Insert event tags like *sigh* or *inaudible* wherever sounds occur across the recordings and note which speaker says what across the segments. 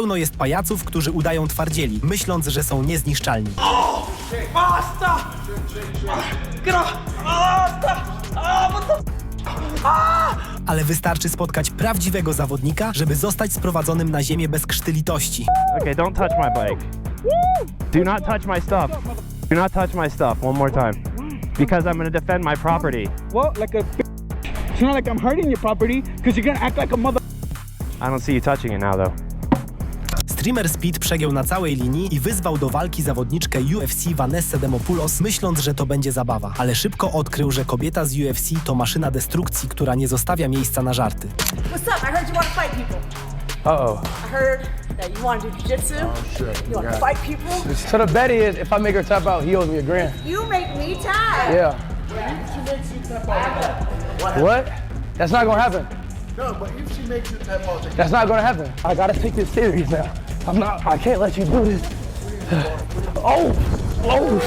Speaker 1: Pełno jest pajaców, którzy udają twardzieli, myśląc, że są niezniszczalni.
Speaker 2: Basta! Off! Basta! What the?
Speaker 1: Ale wystarczy spotkać prawdziwego zawodnika, żeby zostać sprowadzonym na ziemię bez krztylitości.
Speaker 3: Okay, don't touch my bike. Do not touch my stuff. Do not touch my stuff one more time. Because I'm gonna defend my property.
Speaker 4: Well, like a. It's not like I'm hurting your property because you're gonna act like a mother.
Speaker 3: I don't see you touching it now though.
Speaker 1: Streamer Speed przegiął na całej linii i wyzwał do walki zawodniczkę UFC Vanessę Demopoulos, myśląc, że to będzie zabawa. Ale szybko odkrył, że kobieta z UFC to maszyna destrukcji, która nie zostawia miejsca na żarty.
Speaker 5: What's up? I heard you want to fight people.
Speaker 3: Uh oh.
Speaker 5: I heard that you want to do jujitsu. You want to fight people.
Speaker 6: So the bet is if I make her tap out, he owes me a grand.
Speaker 5: You make me tired.
Speaker 6: Yeah. What? That's not gonna happen.
Speaker 7: No, but if she makes you tap out,
Speaker 6: That's not gonna happen. I gotta take this serious now. I'm not. I can't let you do this. Oh, oh.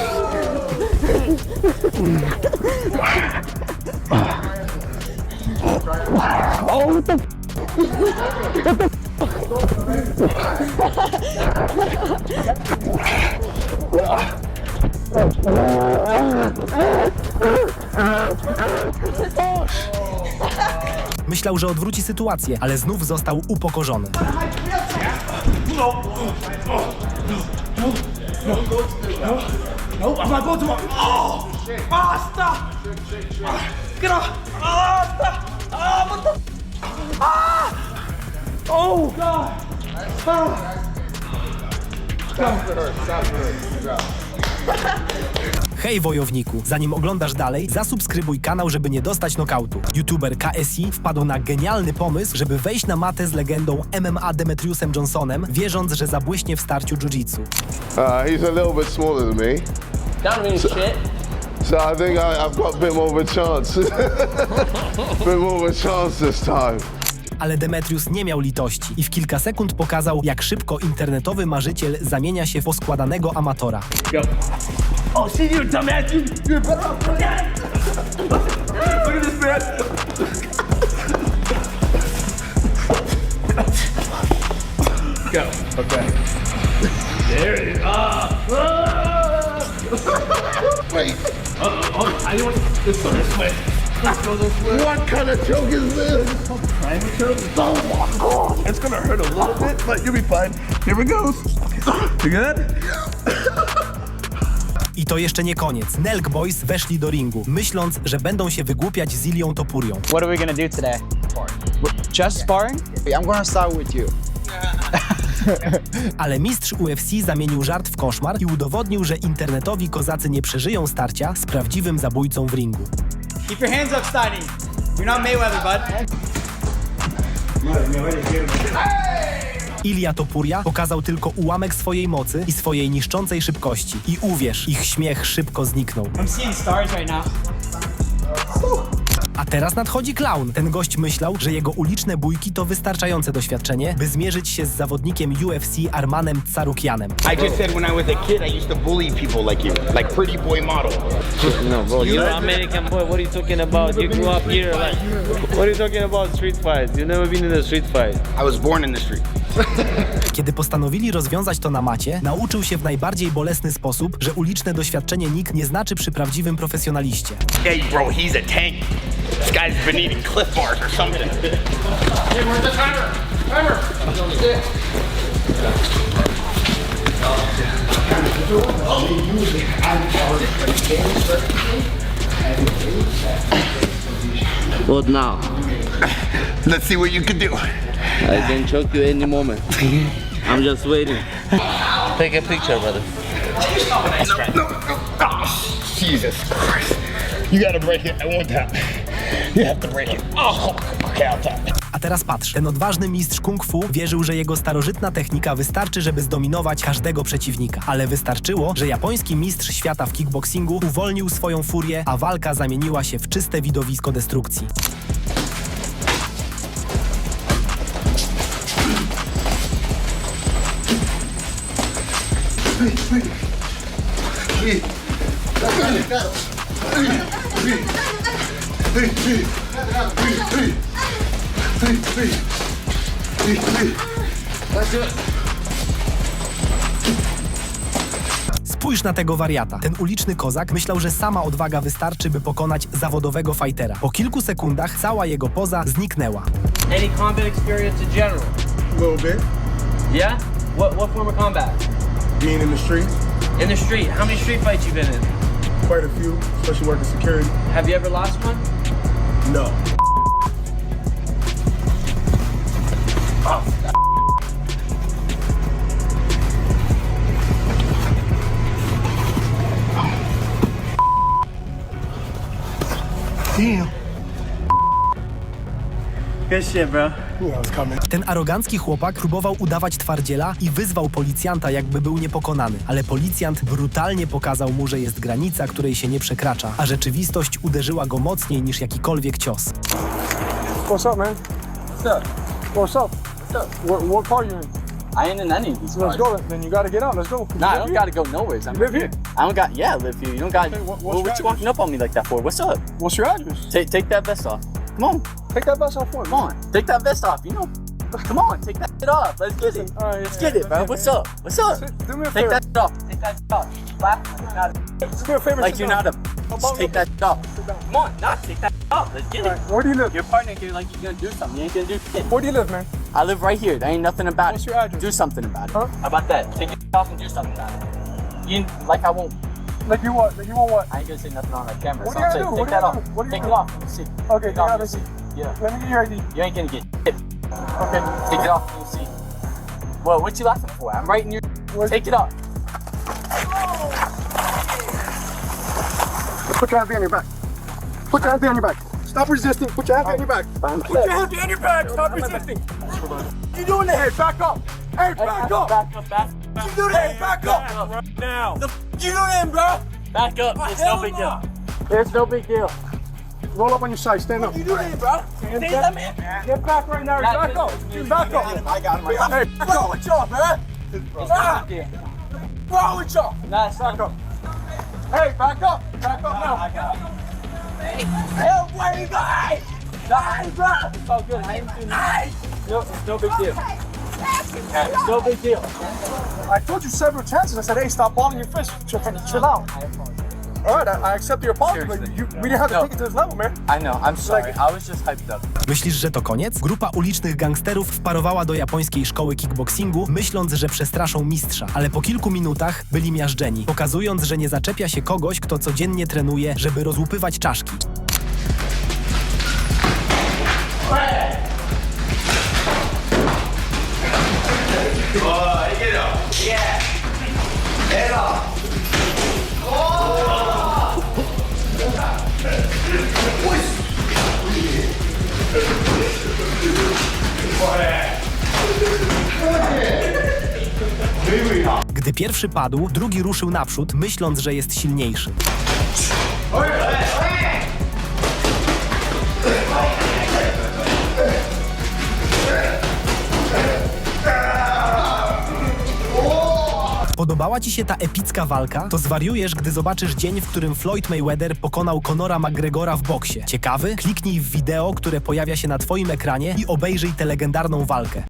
Speaker 6: Oh, what the?
Speaker 1: Myślał, że odwróci sytuację, ale znów został upokorzony.
Speaker 2: No, I'm not going to. Oh! Basta! Get off! Basta! Ah, what the? Ah! Oh God!
Speaker 1: Hej wojowniku, zanim oglądasz dalej, zasubskrybuj kanał, żeby nie dostać nokautu. YouTuber KSI wpadł na genialny pomysł, żeby wejść na matę z legendą MMA Demetriusem Johnsonem, wierząc, że zabłyśnie w starciu jiu-jitsu.
Speaker 7: Uh, he's a little bit smaller than me.
Speaker 8: That means shit.
Speaker 7: So I think I, I've got a bit more of a chance. *laughs* bit more of a chance this time.
Speaker 1: Ale Demetrius nie miał litości i w kilka sekund pokazał, jak szybko internetowy marzyciel zamienia się w poskładanego amatora.
Speaker 2: Oh, see you, dumbass! You, you're better off. Look at this, man. Go. Okay. There it is. Ah. ah.
Speaker 7: Wait,
Speaker 2: Uh-oh, oh, I don't want this one. This way. Let's go this way.
Speaker 7: what kind of choke is this?
Speaker 2: Triangle choke. Oh my god. It's gonna hurt a little bit, but you'll be fine. Here we go. You good?
Speaker 1: I to jeszcze nie koniec. Nelk Boys weszli do ringu, myśląc, że będą się wygłupiać z Ilią Topurią.
Speaker 9: What are we gonna do today? Just sparring? I'm gonna start with you.
Speaker 1: Ale mistrz UFC zamienił żart w koszmar i udowodnił, że internetowi kozacy nie przeżyją starcia z prawdziwym zabójcą w ringu.
Speaker 9: Keep your hands up, Steiny. You're not Mayweather, bud.
Speaker 1: Ilia Topuria pokazał tylko ułamek swojej mocy i swojej niszczącej szybkości. I uwierz, ich śmiech szybko zniknął.
Speaker 9: I'm seeing stars right now.
Speaker 1: A teraz nadchodzi klaun. Ten gość myślał, że jego uliczne bójki to wystarczające doświadczenie, by zmierzyć się z zawodnikiem UFC Armanem Carukianem.
Speaker 8: I just said when I was a kid, I used to bully people like you, like pretty boy model.
Speaker 10: No, bro, you're American boy. What are you talking about? You grew up here. Like, what are you talking about? Street fights? You've never been in a street fight.
Speaker 8: I was born in the street.
Speaker 1: Kiedy postanowili rozwiązać to na macie, nauczył się w najbardziej bolesny sposób, że uliczne doświadczenie NIK nie znaczy przy prawdziwym profesjonaliście.
Speaker 8: Hey, bro, he's a tank. This guy's been eating Cliff Bars or something. Hey, where's the timer? Timer.
Speaker 10: What now?
Speaker 8: Let's see what you can do.
Speaker 10: I can choke you any moment. I'm just waiting. Take a picture, brother.
Speaker 8: No, no, no. Oh, Jesus Christ. You gotta break it at one time. You have to break it. Oh, okay, I'll tap.
Speaker 1: A teraz patrz, ten odważny mistrz kung fu wierzył, że jego starożytna technika wystarczy, żeby zdominować każdego przeciwnika. Ale wystarczyło, że japoński mistrz świata w kickboxingu uwolnił swoją furię, a walka zamieniła się w czyste widowisko destrukcji.
Speaker 7: Ty, ty! Ty, ty! Znaczy...
Speaker 1: Spójrz na tego wariata. Ten uliczny kozak myślał, że sama odwaga wystarczy, by pokonać zawodowego fajtera. Po kilku sekundach cała jego poza zniknęła.
Speaker 10: Any combat experience in general?
Speaker 8: A little bit.
Speaker 10: Yeah? What, what form of combat?
Speaker 8: Being in the street.
Speaker 10: In the street? How many street fights you been in?
Speaker 8: Quite a few, especially working security.
Speaker 10: Have you ever lost one?
Speaker 8: No.
Speaker 10: Good shit, bro.
Speaker 8: Coming.
Speaker 1: Ten arogancki chłopak próbował udawać twardziela i wyzwał policjanta, jakby był niepokonany. Ale policjant brutalnie pokazał mu, że jest granica, której się nie przekracza, a rzeczywistość uderzyła go mocniej niż jakikolwiek cios.
Speaker 6: What's up, man? What's up? What's up? What's up? What, what car you in?
Speaker 9: I ain't in any of these
Speaker 6: Let's
Speaker 9: cars.
Speaker 6: go. Then you gotta get out. Let's go.
Speaker 9: Nah, I don't gotta go nowhere. I
Speaker 6: Live here.
Speaker 9: I don't got. Yeah, I live here. You don't got.
Speaker 6: Hey, what- what's
Speaker 9: what, what you walking up on me like that for? What's up?
Speaker 6: What's your address?
Speaker 9: Take take that vest off. Come on,
Speaker 6: Take that vest off for me.
Speaker 9: come on. Take that vest off. You know. Come on, take that shit off. Let's get it.
Speaker 6: All right,
Speaker 9: Let's
Speaker 6: yeah,
Speaker 9: get it,
Speaker 6: yeah,
Speaker 9: bro.
Speaker 6: yeah,
Speaker 9: What's
Speaker 6: yeah.
Speaker 9: up? What's up?
Speaker 6: Do me a
Speaker 9: Take
Speaker 6: favor.
Speaker 9: that shit off. Take that shit off. Laugh like you're not a-
Speaker 6: Do me a favor.
Speaker 9: like you're not a. Just take that shit off. Come on, not take that shit off. Let's get
Speaker 6: All
Speaker 9: it.
Speaker 6: Where do you live?
Speaker 9: Your partner here like you're gonna do something. You ain't gonna do shit.
Speaker 6: Where do you live, man?
Speaker 9: I live right here. There ain't nothing about
Speaker 6: What's
Speaker 9: it.
Speaker 6: your address?
Speaker 9: Do something about it.
Speaker 6: Huh?
Speaker 9: How about that? Take it off and do something about it. You like I won't.
Speaker 6: Like you what? Like you want what?
Speaker 9: I ain't gonna say nothing on that camera.
Speaker 6: What
Speaker 9: so
Speaker 6: do you
Speaker 9: I'm
Speaker 6: gotta
Speaker 9: saying,
Speaker 6: do?
Speaker 9: take
Speaker 6: What do
Speaker 9: that
Speaker 6: you
Speaker 9: off.
Speaker 6: gotta do? What do you
Speaker 9: take it
Speaker 6: gotta
Speaker 9: off. Let me see.
Speaker 6: Okay,
Speaker 9: Take it
Speaker 6: you
Speaker 9: off,
Speaker 6: gotta
Speaker 9: let me
Speaker 6: see.
Speaker 9: see. Yeah.
Speaker 6: Let me get your ID.
Speaker 9: You ain't gonna get shit.
Speaker 6: Okay.
Speaker 9: Take it off. Let me see. Well, what you laughing for? I'm right in your.
Speaker 6: Where's-
Speaker 9: Take it off.
Speaker 6: Put your hands behind your back. Put your hands behind your back. Stop resisting. Put your hands behind your back. Put your hands behind your back. Stop resisting. You doing that? Hey, back up. Hey, back up.
Speaker 9: Back up. Back.
Speaker 6: You do that? Hey, back up.
Speaker 10: Now.
Speaker 6: You do that, bro.
Speaker 9: Back up. It's no big deal. It's no big deal.
Speaker 6: Roll up on your side. Stand up. You do that, bro. Stand up. man. Get back right now. Back up. Get back up. I got him. Hey, what's wrong with y'all, man?
Speaker 9: It's no big deal.
Speaker 6: What's wrong with y'all?
Speaker 9: Nah, it's
Speaker 6: Back up. Hey, back up. Back up now. Hey, where you going? Nice, bro.
Speaker 9: It's all good. I ain't doing nothing. No, it's no big deal. It's no big deal.
Speaker 6: I told you several chances. I said, hey, stop balling your fist. Chill, chill out. All right, I, I accept your apology, but you, we didn't have to
Speaker 9: No.
Speaker 6: take it to this level, man.
Speaker 9: I know. I'm sorry. I was just hyped up.
Speaker 1: Myślisz, że to koniec? Grupa ulicznych gangsterów wparowała do japońskiej szkoły kickboxingu, myśląc, że przestraszą mistrza, ale po kilku minutach byli miażdżeni, pokazując, że nie zaczepia się kogoś, kto codziennie trenuje, żeby rozłupywać czaszki. Gdy pierwszy padł, drugi ruszył naprzód, myśląc, że jest silniejszy. Podobała Ci się ta epicka walka? To zwariujesz, gdy zobaczysz dzień, w którym Floyd Mayweather pokonał Conora McGregora w boksie. Ciekawy? Kliknij w wideo, które pojawia się na Twoim ekranie i obejrzyj tę legendarną walkę.